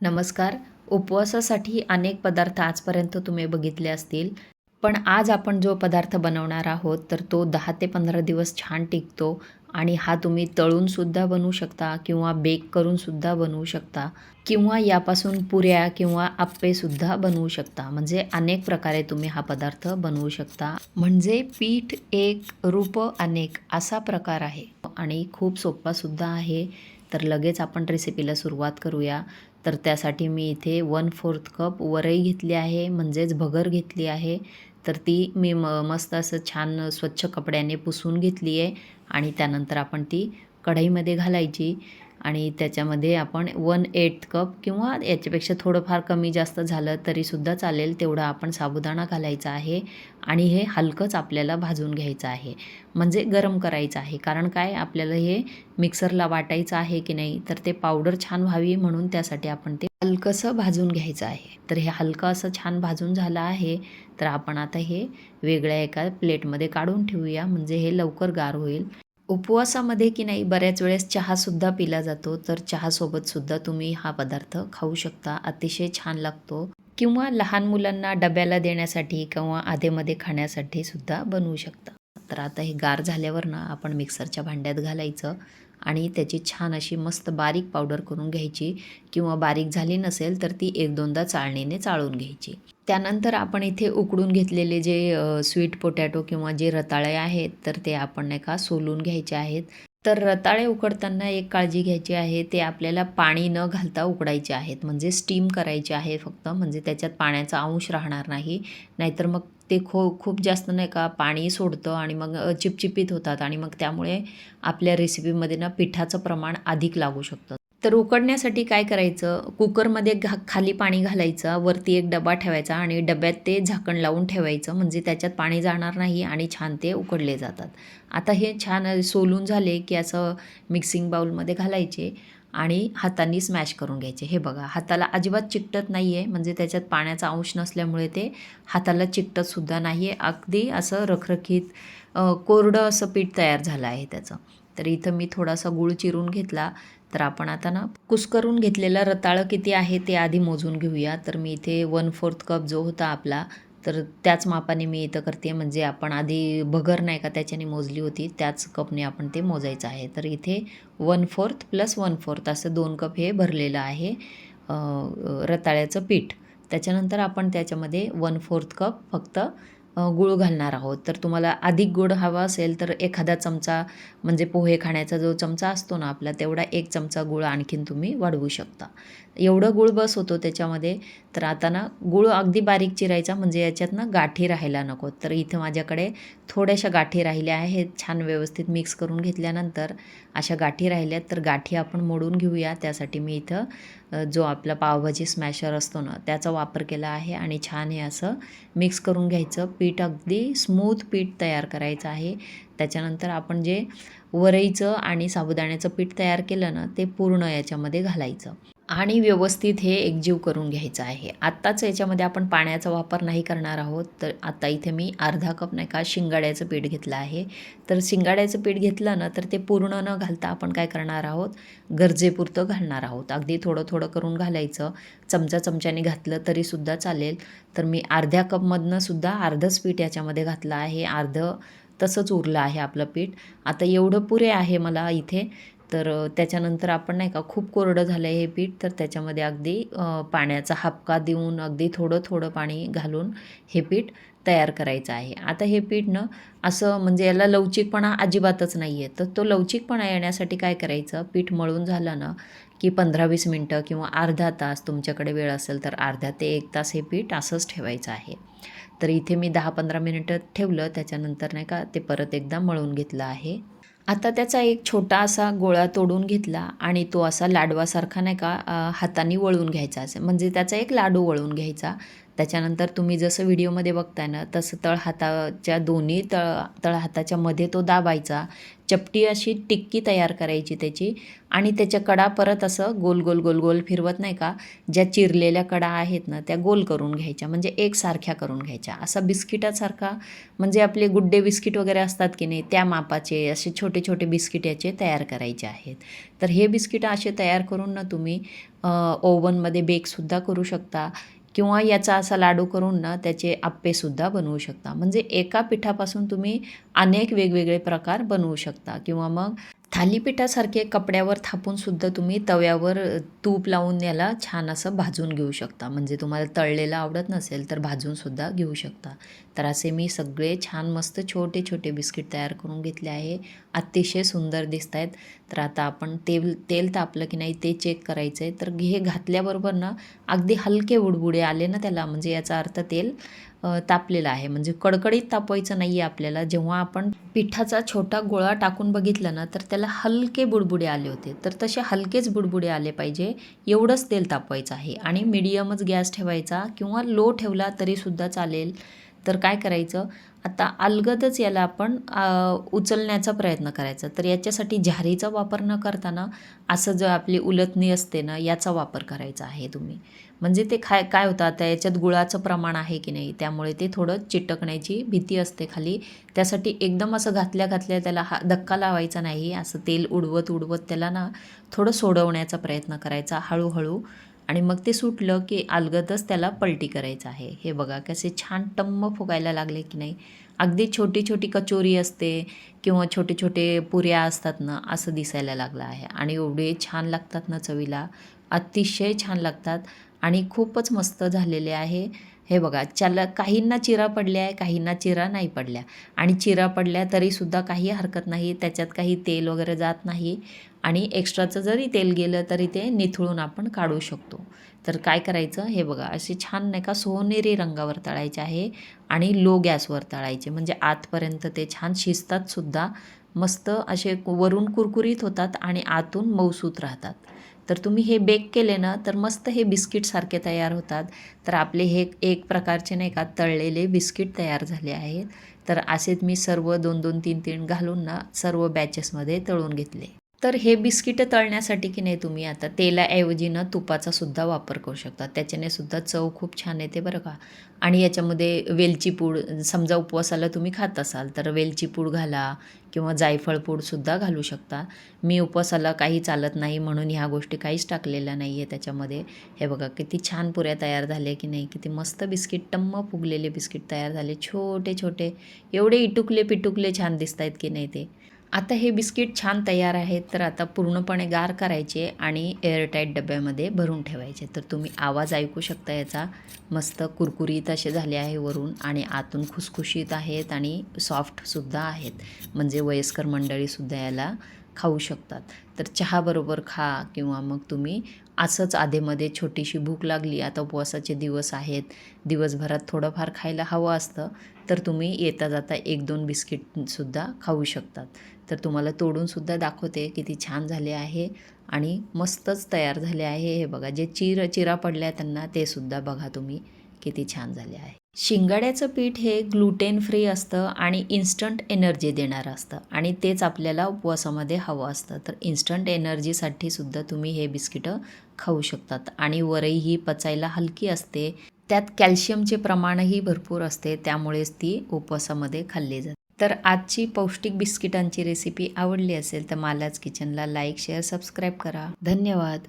नमस्कार. उपवासासाठी अनेक पदार्थ आजपर्यंत तुम्ही बघितले असतील पण आज आपण जो पदार्थ बनवणार आहोत तर तो दहा ते पंधरा दिवस छान टिकतो आणि हा तुम्ही तळूनसुद्धा बनवू शकता किंवा बेक करूनसुद्धा बनवू शकता किंवा यापासून पुऱ्या किंवा आप्पेसुद्धा बनवू शकता. म्हणजे अनेक प्रकारे तुम्ही हा पदार्थ बनवू शकता. म्हणजे पीठ एक रूप अनेक असा प्रकार आहे. आणि खूप सोपासुद्धा आहे. तर लगेच आपण रेसिपीला सुरुवात करूया. तर त्यासाठी मी इथे वन फोर्थ कप वरई घेतली आहे म्हणजेच भगर घेतली आहे. तर ती मी म मस्त असं छान स्वच्छ कपड्याने पुसून घेतली आहे आणि त्यानंतर आपण ती कढईमध्ये घालायची. आणि त्याच्यामध्ये आपण वन एट कप किंवा याच्यापेक्षा थोडंफार कमी जास्त झालं तरीसुद्धा चालेल तेवढा आपण साबुदाणा घालायचा आहे आणि हे हलकंच आपल्याला भाजून घ्यायचं आहे. म्हणजे गरम करायचं आहे. कारण काय? आपल्याला हे मिक्सरला वाटायचं आहे की नाही तर ते पावडर छान व्हावी म्हणून त्यासाठी आपण ते हलकंसं भाजून घ्यायचं आहे. तर हे हलकं असं छान भाजून झालं आहे तर आपण आता हे वेगळ्या एका प्लेटमध्ये काढून ठेवूया. म्हणजे हे लवकर गार होईल. उपवासामध्ये की नाही बऱ्याच वेळेस चहासुद्धा पिला जातो. तर चहासोबतसुद्धा तुम्ही हा पदार्थ खाऊ शकता. अतिशय छान लागतो. किंवा लहान मुलांना डब्याला देण्यासाठी किंवा आधेमध्ये खाण्यासाठी सुद्धा बनवू शकता. तर आता हे गार झाल्यावर ना आपण मिक्सरच्या भांड्यात घालायचं आणि त्याची छान अशी मस्त बारीक पावडर करून घ्यायची. किंवा बारीक झाली नसेल तर ती एक दोनदा चाळणीने चाळून घ्यायची. त्यानंतर आपण इथे उकडून घेतलेले जे स्वीट पोटॅटो किंवा जे रताळे आहेत तर ते आपण नाही का सोलून घ्यायचे आहेत. तर रताळे उकडताना एक काळजी घ्यायची आहे ते आपल्याला पाणी न घालता उकडायचे आहेत. म्हणजे स्टीम करायचे आहे फक्त म्हणजे त्याच्यात पाण्याचा अंश राहणार नाही. नाहीतर मग ते खो खूप जास्त नाही का पाणी सोडतं आणि मग चिपचिपीत होतात आणि मग त्यामुळे आपल्या रेसिपीमध्ये ना पिठाचं प्रमाण अधिक लागू शकतं. तर उकडण्यासाठी काय करायचं? कुकरमध्ये घा खाली पाणी घालायचं वरती एक डबा ठेवायचा आणि डब्यात ते झाकण लावून ठेवायचं म्हणजे त्याच्यात पाणी जाणार नाही आणि छान ते उकडले जातात. आता हे छान सोलून झाले की असं मिक्सिंग बाऊलमध्ये घालायचे आणि हातांनी स्मॅश करून घ्यायचे. हे बघा हाताला अजिबात चिकटत नाही आहे म्हणजे त्याच्यात पाण्याचा अंश नसल्यामुळे ते हाताला चिकटतसुद्धा नाही आहे. अगदी असं रखरखीत कोरडं असं पीठ तयार झालं आहे त्याचं. तर इथं मी थोडासा गूळ चिरून घेतला. तर आपण आता ना कुस्करून घेतलेलं रताळं किती आहे ते आधी मोजून घेऊया. तर मी इथे वन फोर्थ कप जो होता आपला तर त्याच मापाने मी इथं करते. म्हणजे आपण आधी भगर नाही का त्याच्याने मोजली होती त्याच कपने आपण ते मोजायचं आहे. तर इथे one fourth plus one fourth असं दोन कप हे भरलेलं आहे रताळ्याचं पीठ. त्याच्यानंतर आपण त्याच्यामध्ये वन फोर्थ कप फक्त गूळ घालणार आहोत. तर तुम्हाला अधिक गोड हवा असेल तर एखादा चमचा म्हणजे पोहे खाण्याचा जो चमचा असतो ना आपला तेवढा एक चमचा गूळ आणखीन तुम्ही वाढवू शकता. एवढं गूळ बस होतो त्याच्यामध्ये तर आता ना गूळ अगदी बारीक चिरायचा म्हणजे याच्यात ना गाठी राहायला नको. तर इथं माझ्याकडे थोड्याशा गाठी राहिल्या आहेत छान व्यवस्थित मिक्स करून घेतल्यानंतर अशा गाठी राहिल्यात. तर गाठी आपण मोडून घेऊया. त्यासाठी मी इथं जो आपला पावभाजी स्मॅशर असतो ना त्याचा वापर केला आहे आणि छान हे असं मिक्स करून घ्यायचं. पीठ अगदी स्मूथ पीठ तयार करायचं आहे. त्याच्यानंतर आपण जे वरईचं आणि साबुदाण्याचं पीठ तयार केलं ना ते पूर्ण याच्यामध्ये घालायचं. आणि व्यवस्थित हे एकजीव करून घ्यायचं आहे. आत्ताच याच्यामध्ये आपण पाण्याचा वापर नाही करणार आहोत तर आता इथे मी अर्धा कप नाही का शिंगाड्याचं पीठ घेतलं आहे. तर शिंगाड्याचं पीठ घेतलं ना तर ते पूर्ण न घालता आपण काय करणार आहोत? गरजेपुरतं घालणार आहोत. अगदी थोडं थोडं करून घालायचं. चमचा चमच्याने घातलं तरीसुद्धा चालेल. तर मी अर्ध्या कपमधनं सुद्धा अर्धंच पीठ याच्यामध्ये घातलं आहे. अर्धं तसंच उरलं आहे आपलं पीठ. आता एवढं पुरे आहे मला इथे. तर त्याच्यानंतर आपण नाही का खूप कोरडं झालं आहे हे पीठ तर त्याच्यामध्ये अगदी पाण्याचा हापका देऊन अगदी थोडं थोडं पाणी घालून हे पीठ तयार करायचं आहे. आता हे पीठ ना असं म्हणजे याला लवचिकपणा अजिबातच नाही आहे तर तो लवचिकपणा येण्यासाठी काय करायचं? पीठ मळून झालं ना की पंधरा वीस मिनटं किंवा अर्धा तास तुमच्याकडे वेळ असेल तर अर्धा ते एक तास हे पीठ असंच ठेवायचं आहे. तर इथे मी दहा पंधरा मिनिटं ठेवलं त्याच्यानंतर नाही का ते परत एकदा मळून घेतलं आहे. आता त्याचा एक छोटा असा गोळा तोडून घेतला आणि तो असा लाडवासारखा नाही का हाताने वळून घ्यायचा. असे म्हणजे त्याचा एक लाडू वळून घ्यायचा. त्याच्यानंतर तुम्ही जसं व्हिडिओमध्ये बघताय ना तसं तळ हाताच्या दोन्ही तळ तळ हाताच्या मध्ये तो दाबायचा. चपटी अशी टिक्की तयार करायची त्याची. आणि त्याच्या कडा परत असं गोल गोल गोल गोल फिरवत नाही का ज्या चिरलेल्या कडा आहेत ना त्या गोल करून घ्यायच्या. म्हणजे एकसारख्या करून घ्यायच्या. असा बिस्किटासारखा म्हणजे आपले गुड्डे बिस्किट वगैरे असतात की नाही त्या मापाचे असे छोटे छोटे बिस्किट याचे तयार करायचे आहेत. तर हे बिस्किट असे तयार करून ना तुम्ही ओव्हनमध्ये बेकसुद्धा करू शकता. किंवा याचा असा लाडू करून ना त्याचे आप्पेसुद्धा बनवू शकता. म्हणजे एका पिठापासून तुम्ही अनेक वेगवेगळे प्रकार बनवू शकता. किंवा मग थालीपीठासारखे कपड्यावर थापूनसुद्धा तुम्ही तव्यावर तूप लावून याला छान असं भाजून घेऊ शकता. म्हणजे तुम्हाला तळलेलं आवडत नसेल तर भाजूनसुद्धा घेऊ शकता. तर असे मी सगळे छान मस्त छोटे छोटे बिस्किट तयार करून घेतले आहे. अतिशय सुंदर दिसत आहेत तर आता आपण तेल तेल तापलं की नाही ते चेक करायचं आहे तर हे घातल्याबरोबर ना अगदी हलके बुडबुडे आले ना त्याला. म्हणजे याचा अर्थ तेल. तापलेलं आहे. म्हणजे कडकडीत तापवायचं नाही आहे आपल्याला. जेव्हा आपण पिठाचा छोटा गोळा टाकून बघितला ना तर त्याला हलके बुडबुडे आले होते. तर तसे हलकेच बुडबुडे आले पाहिजे. एवढंच तेल तापवायचं आहे. आणि मिडियमच गॅस ठेवायचा किंवा लो ठेवला तरीसुद्धा चालेल. तर काय करायचं? आता अलगदच याला आपण उचलण्याचा प्रयत्न करायचा. तर याच्यासाठी झारीचा वापर न करताना असं जर आपली उलथणी असते ना याचा वापर करायचा आहे तुम्ही. म्हणजे ते खाय काय होतं आता याच्यात गुळाचं प्रमाण आहे की नाही त्यामुळे ते थोडं चिटकण्याची भीती असते खाली. त्यासाठी एकदम असं घातल्या घातल्या त्याला हा धक्का लावायचा नाही असं तेल उडवत उडवत त्याला ना थोडं सोडवण्याचा प्रयत्न करायचा हळूहळू. आणि मग ते सुटलं की अलगदच त्याला पलटी करायचं आहे. हे बघा कसे छान टम्म फुगायला लागले की नाही. अगदी छोटी छोटी कचोरी असते किंवा छोटे छोटे पुऱ्या असतात ना असं दिसायला लागलं आहे. आणि एवढे छान लागतात ना चवीला. अतिशय छान लागतात. आणि खूपच मस्त झालेले आहे. हे बघा त्याला काहींना चिरा पडल्या आहे काहींना चिरा नाही पडल्या. आणि चिरा पडल्या तरीसुद्धा काही हरकत नाही त्याच्यात काही तेल वगैरे जात नाही. आणि एक्स्ट्राचं जरी तेल गेलं तरी ते निथळून आपण काढू शकतो. तर काय करायचं? हे बघा असे छान नाही का सोनेरी रंगावर तळायचे आहे आणि लो गॅसवर तळायचे. म्हणजे आतपर्यंत ते छान शिजतातसुद्धा मस्त असे वरून कुरकुरीत होतात आणि आतून मऊसूत राहतात. तर तुम्ही हे बेक केले ना तर मस्त हे बिस्किटसारखे तयार होतात. तर आपले हे एक प्रकारचे नाही का तळलेले बिस्किट तयार झाले आहेत. तर असेच मी सर्व दोन दोन तीन तीन घालून ना सर्व बॅचेसमध्ये तळून घेतले. तर हे बिस्किटं तळण्यासाठी की नाही तुम्ही आता? तेलाऐवजी ना तुपाचा सुद्धा वापर करू शकता. त्याच्याने सुद्धा चव खूप छान येते बरं का. आणि याच्यामध्ये वेलची पूड समजा उपवासाला तुम्ही खात असाल तर वेलची पूड घाला किंवा जायफळ पूडसुद्धा घालू शकता. मी उपवासाला काही चालत नाही म्हणून ह्या गोष्टी काहीच टाकलेल्या नाही आहे त्याच्यामध्ये. हे बघा किती छान पुऱ्या तयार झाल्या की नाही? किती मस्त बिस्किट टम्म फुगलेले बिस्किट तयार झाले छोटे छोटे एवढे इटुकले पिटुकले छान दिसत आहेत की नाही ते? आता हे बिस्किट छान तयार आहेत तर आता पूर्णपणे गार करायचे आणि एअरटाईट डब्यामध्ये भरून ठेवायचे. तर तुम्ही आवाज ऐकू शकता याचा. मस्त कुरकुरीत असे झाले आहे वरून आणि आतून खुसखुशीत आहेत आणि सॉफ्टसुद्धा आहेत. म्हणजे वयस्कर मंडळीसुद्धा याला खाऊ शकतात. तर चहाबरोबर खा किंवा मग तुम्ही असंच आधेमध्ये छोटीशी भूक लागली आता उपवासाचे दिवस आहेत दिवसभरात थोडंफार खायला हवं असतं तर तुम्ही येता जाता एक दोन बिस्किटसुद्धा खाऊ शकतात. तर तुम्हाला तोडूनसुद्धा दाखवते किती छान झाले आहे आणि मस्तच तयार झाले आहे हे बघा. जे चिर चिरा पडल्या त्यांना ते सुद्धा बघा तुम्ही किती छान झाले आहे. शिंगाड्याचं पीठ हे ग्लुटेन फ्री असतं आणि इन्स्टंट एनर्जी देणारं असतं आणि तेच आपल्याला उपवासामध्ये हवं असतं. तर इन्स्टंट एनर्जीसाठी सुद्धा तुम्ही हे बिस्किटं खाऊ शकतात आणि वरई ही पचायला हलकी असते. त्यात कॅल्शियमचे प्रमाणही भरपूर असते त्यामुळेच ती उपवासामध्ये खाल्ली जाते. तर आजची पौष्टिक बिस्किटांची रेसिपी आवडली असेल तर मालाच किचनला लाईक शेअर सबस्क्राईब करा. धन्यवाद.